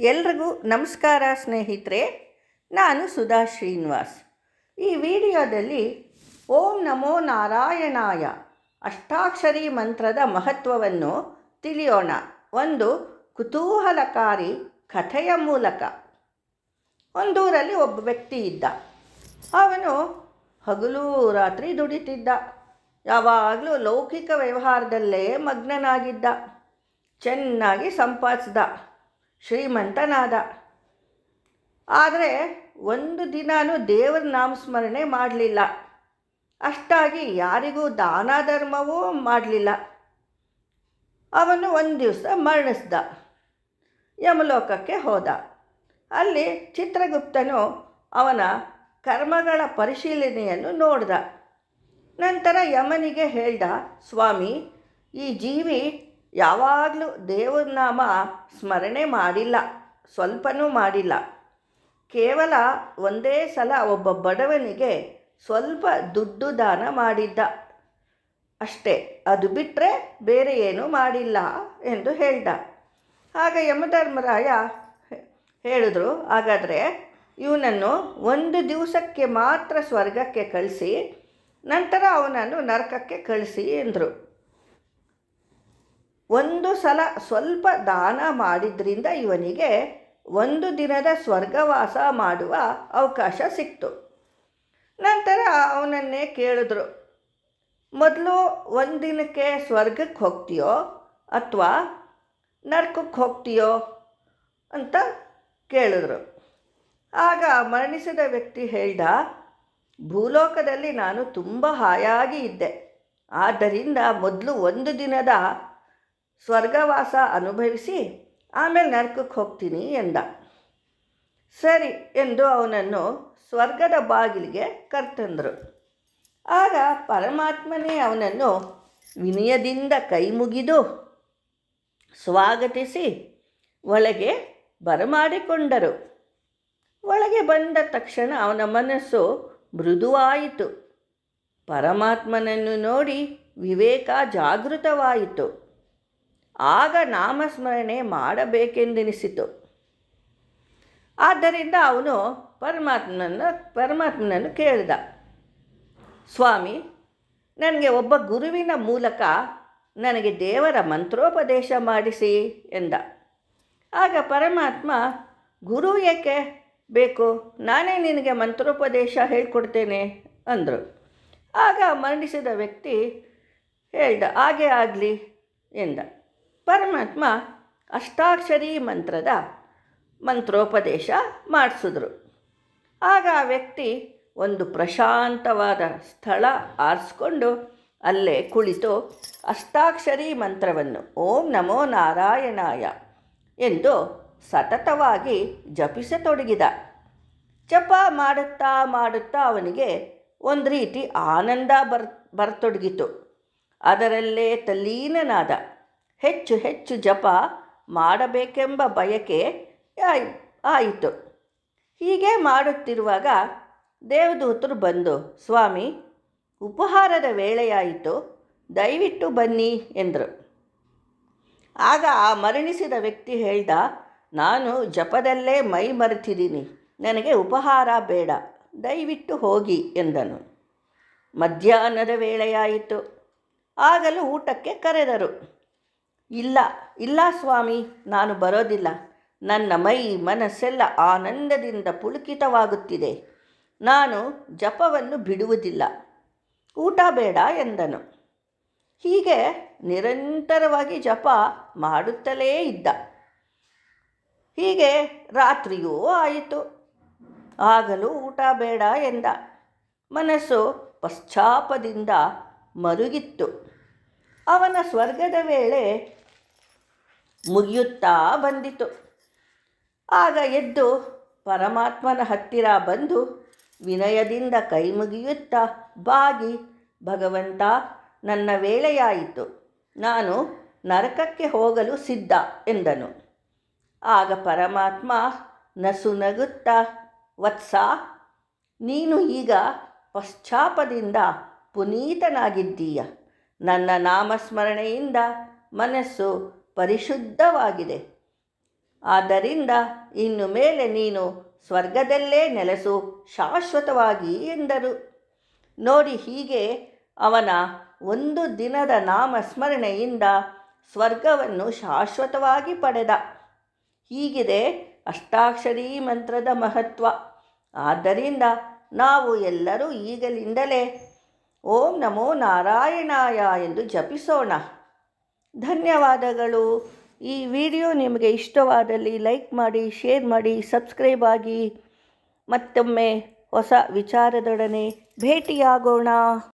ಎಲ್ರಿಗೂ ನಮಸ್ಕಾರ ಸ್ನೇಹಿತರೆ, ನಾನು ಸುಧಾ ಶ್ರೀನಿವಾಸ್. ಈ ವಿಡಿಯೋದಲ್ಲಿ ಓಂ ನಮೋ ನಾರಾಯಣಾಯ ಅಷ್ಟಾಕ್ಷರಿ ಮಂತ್ರದ ಮಹತ್ವವನ್ನು ತಿಳಿಯೋಣ. ಒಂದು ಕುತೂಹಲಕಾರಿ ಕಥೆಯ ಮೂಲಕ. ಒಂದೂರಲ್ಲಿ ಒಬ್ಬ ವ್ಯಕ್ತಿ ಇದ್ದ. ಅವನು ಹಗಲು ರಾತ್ರಿ ದುಡಿತಿದ್ದ. ಯಾವಾಗಲೂ ಲೌಕಿಕ ವ್ಯವಹಾರದಲ್ಲೇ ಮಗ್ನನಾಗಿದ್ದ. ಚೆನ್ನಾಗಿ ಸಂಪಾದಿಸ್ದ. ಶ್ರೀಮಂತನಾದ. ಆದರೆ ಒಂದು ದಿನಾನೂ ದೇವರ ನಾಮಸ್ಮರಣೆ ಮಾಡಲಿಲ್ಲ. ಅಷ್ಟಾಗಿ ಯಾರಿಗೂ ದಾನ ಧರ್ಮವೂ ಮಾಡಲಿಲ್ಲ. ಅವನು ಒಂದು ದಿವಸ ಮರಣಿಸ್ದ. ಯಮಲೋಕಕ್ಕೆ ಹೋದ. ಅಲ್ಲಿ ಚಿತ್ರಗುಪ್ತನು ಅವನ ಕರ್ಮಗಳ ಪರಿಶೀಲನೆಯನ್ನು ನೋಡ್ದ. ನಂತರ ಯಮನಿಗೆ ಹೇಳ್ದ, ಸ್ವಾಮಿ, ಈ ಜೀವಿ ಯಾವಾಗಲೂ ದೇವರ ನಾಮ ಸ್ಮರಣೆ ಮಾಡಿಲ್ಲ, ಸ್ವಲ್ಪನೂ ಮಾಡಿಲ್ಲ. ಕೇವಲ ಒಂದೇ ಸಲ ಒಬ್ಬ ಬಡವನಿಗೆ ಸ್ವಲ್ಪ ದುಡ್ಡು ದಾನ ಮಾಡಿದ್ದ. ಅಷ್ಟೇ, ಅದು ಬಿಟ್ಟರೆ ಬೇರೆ ಏನೂ ಮಾಡಿಲ್ಲ ಎಂದು ಹೇಳ್ದ. ಆಗ ಯಮಧರ್ಮರಾಯ ಹೇಳಿದ್ರು, ಹಾಗಾದರೆ ಇವನನ್ನು ಒಂದು ದಿವಸಕ್ಕೆ ಮಾತ್ರ ಸ್ವರ್ಗಕ್ಕೆ ಕಳಿಸಿ, ನಂತರ ಅವನನ್ನು ನರಕಕ್ಕೆ ಕಳಿಸಿ ಎಂದರು. ಒಂದು ಸಲ ಸ್ವಲ್ಪ ದಾನ ಮಾಡಿದ್ರಿಂದ ಇವನಿಗೆ ಒಂದು ದಿನದ ಸ್ವರ್ಗವಾಸ ಮಾಡುವ ಅವಕಾಶ ಸಿಕ್ತು. ನಂತರ ಅವನನ್ನೇ ಕೇಳಿದ್ರು, ಮೊದಲು ಒಂದು ದಿನಕ್ಕೆ ಸ್ವರ್ಗಕ್ಕೆ ಹೋಗ್ತೀಯೋ ಅಥವಾ ನರ್ಕಕ್ಕೆ ಹೋಗ್ತೀಯೋ? ಅಂತ ಕೇಳಿದ್ರು. ಆಗ ಮರಣಿಸಿದ ವ್ಯಕ್ತಿ ಹೇಳ್ದ, ಭೂಲೋಕದಲ್ಲಿ ನಾನು ತುಂಬ ಹಾಯಾಗಿ ಇದ್ದೆ. ಆದ್ದರಿಂದ ಮೊದಲು ಒಂದು ದಿನದ ಸ್ವರ್ಗವಾಸ ಅನುಭವಿಸಿ ಆಮೇಲೆ ನರಕಕ್ಕೆ ಹೋಗ್ತೀನಿ ಎಂದ. ಸರಿ ಎಂದು ಅವನನ್ನು ಸ್ವರ್ಗದ ಬಾಗಿಲಿಗೆ ಕರ್ತಂದರು. ಆಗ ಪರಮಾತ್ಮನೇ ಅವನನ್ನು ವಿನಯದಿಂದ ಕೈ ಮುಗಿದು ಸ್ವಾಗತಿಸಿ ಒಳಗೆ ಬರಮಾಡಿಕೊಂಡರು. ಒಳಗೆ ಬಂದ ತಕ್ಷಣ ಅವನ ಮನಸ್ಸು ಮೃದುವಾಯಿತು. ಪರಮಾತ್ಮನನ್ನು ನೋಡಿ ವಿವೇಕ ಜಾಗೃತವಾಯಿತು. ಆಗ ನಾಮಸ್ಮರಣೆ ಮಾಡಬೇಕೆಂದೆನಿಸಿತು. ಆದ್ದರಿಂದ ಅವನು ಪರಮಾತ್ಮನನ್ನು ಪರಮಾತ್ಮನನ್ನು ಕೇಳಿದ. ಸ್ವಾಮಿ, ನನಗೆ ಒಬ್ಬ ಗುರುವಿನ ಮೂಲಕ ನನಗೆ ದೇವರ ಮಂತ್ರೋಪದೇಶ ಮಾಡಿಸಿ ಎಂದ. ಆಗ ಪರಮಾತ್ಮ, ಗುರು ಏಕೆ ಬೇಕು? ನಾನೇ ನಿನಗೆ ಮಂತ್ರೋಪದೇಶ ಹೇಳ್ಕೊಡ್ತೇನೆ ಅಂದರು. ಆಗ ಮರಣಿಸಿದ ವ್ಯಕ್ತಿ, ಹೇಳ್ದ, ಹಾಗೆ ಆಗಲಿ ಎಂದ. ಪರಮಾತ್ಮ ಅಷ್ಟಾಕ್ಷರಿ ಮಂತ್ರದ ಮಂತ್ರೋಪದೇಶ ಮಾಡಿಸಿದ್ರು. ಆಗ ಆ ವ್ಯಕ್ತಿ ಒಂದು ಪ್ರಶಾಂತವಾದ ಸ್ಥಳ ಆರಿಸ್ಕೊಂಡು ಅಲ್ಲೇ ಕುಳಿತು ಅಷ್ಟಾಕ್ಷರಿ ಮಂತ್ರವನ್ನು ಓಂ ನಮೋ ನಾರಾಯಣಾಯ ಎಂದು ಸತತವಾಗಿ ಜಪಿಸತೊಡಗಿದ. ಜಪ ಮಾಡುತ್ತಾ ಮಾಡುತ್ತಾ ಅವನಿಗೆ ಒಂದು ರೀತಿ ಆನಂದ ಬರ್, ಬರತೊಡಗಿತು. ಅದರಲ್ಲೇ ತಲ್ಲೀನನಾದ ಹೆಚ್ಚು ಹೆಚ್ಚು ಜಪ ಮಾಡಬೇಕೆಂಬ ಬಯಕೆ ಆಯಿತು. ಹೀಗೆ ಮಾಡುತ್ತಿರುವಾಗ ದೇವದೂತರು ಬಂದು, ಸ್ವಾಮಿ, ಉಪಹಾರದ ವೇಳೆಯಾಯಿತು, ದಯವಿಟ್ಟು ಬನ್ನಿ ಎಂದರು. ಆಗ ಆ ಮರಣಿಸಿದ ವ್ಯಕ್ತಿ ಹೇಳ್ದ, ನಾನು ಜಪದಲ್ಲೇ ಮೈ ಮರೆತಿದ್ದೀನಿ, ನನಗೆ ಉಪಹಾರ ಬೇಡ, ದಯವಿಟ್ಟು ಹೋಗಿ ಎಂದನು. ಮಧ್ಯಾಹ್ನದ ವೇಳೆಯಾಯಿತು. ಆಗಲೂ ಊಟಕ್ಕೆ ಕರೆದರು. ಇಲ್ಲ ಇಲ್ಲ ಸ್ವಾಮಿ, ನಾನು ಬರೋದಿಲ್ಲ. ನನ್ನ ಮೈ ಮನಸ್ಸೆಲ್ಲ ಆನಂದದಿಂದ ಪುಳುಕಿತವಾಗುತ್ತಿದೆ. ನಾನು ಜಪವನ್ನು ಬಿಡುವುದಿಲ್ಲ. ಊಟ ಬೇಡ ಎಂದನು. ಹೀಗೆ ನಿರಂತರವಾಗಿ ಜಪ ಮಾಡುತ್ತಲೇ ಇದ್ದ. ಹೀಗೆ ರಾತ್ರಿಯೂ ಆಯಿತು. ಆಗಲೂ ಊಟ ಬೇಡ ಎಂದ. ಮನಸ್ಸು ಪಶ್ಚಾಪದಿಂದ ಮರುಗಿತ್ತು. ಅವನ ಸ್ವರ್ಗದ ವೇಳೆ ಮುಗಿಯುತ್ತಾ ಬಂದಿತು. ಆಗ ಎದ್ದು ಪರಮಾತ್ಮನ ಹತ್ತಿರ ಬಂದು ವಿನಯದಿಂದ ಕೈ ಮುಗಿಯುತ್ತಾ ಬಾಗಿ, ಭಗವಂತ, ನನ್ನ ವೇಳೆಯಾಯಿತು. ನಾನು ನರಕಕ್ಕೆ ಹೋಗಲು ಸಿದ್ಧ ಎಂದನು. ಆಗ ಪರಮಾತ್ಮ ನಸು ನಗುತ್ತಾ, ವತ್ಸ, ನೀನು ಈಗ ಪಶ್ಚಾಪದಿಂದ ಪುನೀತನಾಗಿದ್ದೀಯ. ನನ್ನ ನಾಮಸ್ಮರಣೆಯಿಂದ ಮನಸ್ಸು ಪರಿಶುದ್ಧವಾಗಿದೆ. ಆದ್ದರಿಂದ ಇನ್ನು ಮೇಲೆ ನೀನು ಸ್ವರ್ಗದಲ್ಲೇ ನೆಲೆಸು, ಶಾಶ್ವತವಾಗಿ ಎಂದರು. ನೋಡಿ ಹೀಗೆ ಅವನ ಒಂದು ದಿನದ ನಾಮಸ್ಮರಣೆಯಿಂದ ಸ್ವರ್ಗವನ್ನು ಶಾಶ್ವತವಾಗಿ ಪಡೆದ. ಹೀಗಿದೆ ಅಷ್ಟಾಕ್ಷರಿ ಮಂತ್ರದ ಮಹತ್ವ. ಆದ್ದರಿಂದ ನಾವು ಎಲ್ಲರೂ ಈಗಲಿಂದಲೇ ಓಂ ನಮೋ ನಾರಾಯಣಾಯ ಎಂದು ಜಪಿಸೋಣ. ಧನ್ಯವಾದಗಳು. ಈ ವಿಡಿಯೋ ನಿಮಗೆ ಇಷ್ಟವಾದಲ್ಲಿ ಲೈಕ್ ಮಾಡಿ, ಶೇರ್ ಮಾಡಿ, ಸಬ್ಸ್ಕ್ರೈಬ್ ಆಗಿ ಮತ್ತೊಮ್ಮೆ ಹೊಸ ವಿಚಾರದೊಡನೆ ಭೇಟಿಯಾಗೋಣ.